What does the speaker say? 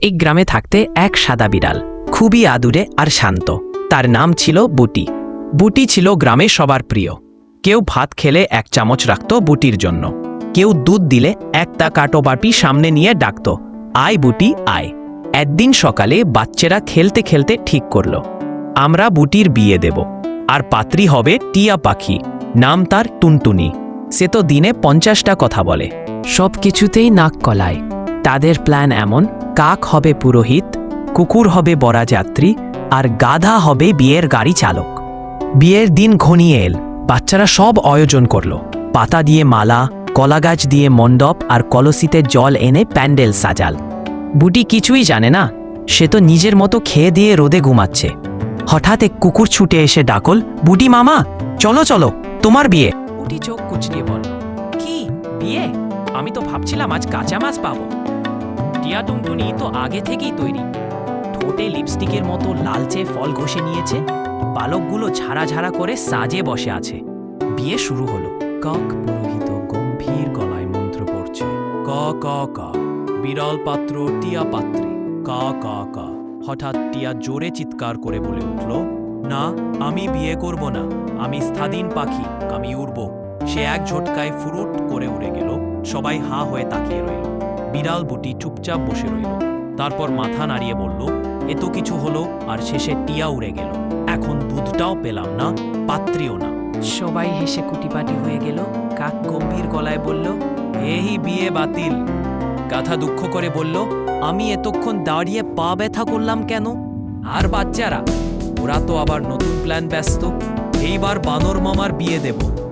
এই গ্রামে থাকতে এক সাদা বিড়াল, খুবই আদুরে আর শান্ত। তার নাম ছিল বুটি। বুটি ছিল গ্রামে সবার প্রিয়। কেউ ভাত খেলে এক চামচ রাখত বুটির জন্য। কেউ দুধ দিলে একটা কাটো বাটি সামনে নিয়ে ডাকত, আয় বুটি, আয়। একদিন সকালে বাচ্চারা খেলতে খেলতে ঠিক করল, আমরা বুটির বিয়ে দেব, আর পাত্রী হবে টিয়া পাখি, নাম তার টুনটুনি। সে তো দিনে পঞ্চাশটা কথা বলে। সব কিছুতেই নাক কলায়। তাদের প্ল্যান এমন কাক হবে পুরোহিত, কুকুর হবে বরাযাত্রী, আর গাধা হবে বিয়ের গাড়ি চালক। বিয়ের দিন ঘনিয়ে এল, বাচ্চারা সব আয়োজন করল। পাতা দিয়ে মালা, কলাগাছ দিয়ে মণ্ডপ আর কলসিতে জল এনে প্যান্ডেল সাজাল। বুটি কিছুই জানে না, সে তো নিজের মতো খেয়ে দিয়ে রোদে ঘুমাচ্ছে। হঠাৎ এক কুকুর ছুটে এসে ডাকল, বুটি মামা, চলো চলো, তোমার বিয়ে। বুটি চোখ কুচড়িয়ে বল কি, বিয়ে? আমি তো ভাবছিলাম আজ কাঁচা মাছ পাবো। টিয়া টুনটুনি তো আগে থেকেই তৈরি। ঠোঁটে লিপস্টিকের মতো লালচে ফল ঘষে নিয়েছে। পালকগুলো ঝাড়া ঝাড়া করে সাজে বসে আছে। বিয়ে শুরু হলো। কাক পুরোহিত গম্ভীর গলায় মন্ত্র পড়ছে। ক ক ক। বিরল পাত্র টিয়া পাত্রী। কা কা কা। হঠাৎ টিয়া জোরে চিৎকার করে বলে উঠল, না, আমি বিয়ে করব না। আমি স্থাধীন পাখি, আমি উড়ব। সে এক ঝটকায় ফুরুট করে উড়ে গেল। সবাই হা হয়ে তাকিয়ে রইল। বিড়াল বুটি চুপচাপ বসে রইল। তারপর মাথা নাড়িয়ে বলল এত কিছু হলো আর শেষে টিয়া উড়ে গেল। এখন দুধটাও পেলাম না পাত্রীও না। সবাই হেসে কুটিপাটি হয়ে গেল। কাক গম্ভীর গলায় বলল এই বিয়ে বাতিল। গাথা দুঃখ করে বলল আমি এতক্ষণ দাঁড়িয়ে পা ব্যথা করলাম কেন? আর বাচ্চারা ওরা তো আবার নতুন প্ল্যান ব্যস্ত। এইবার বানর মামার বিয়ে দেব।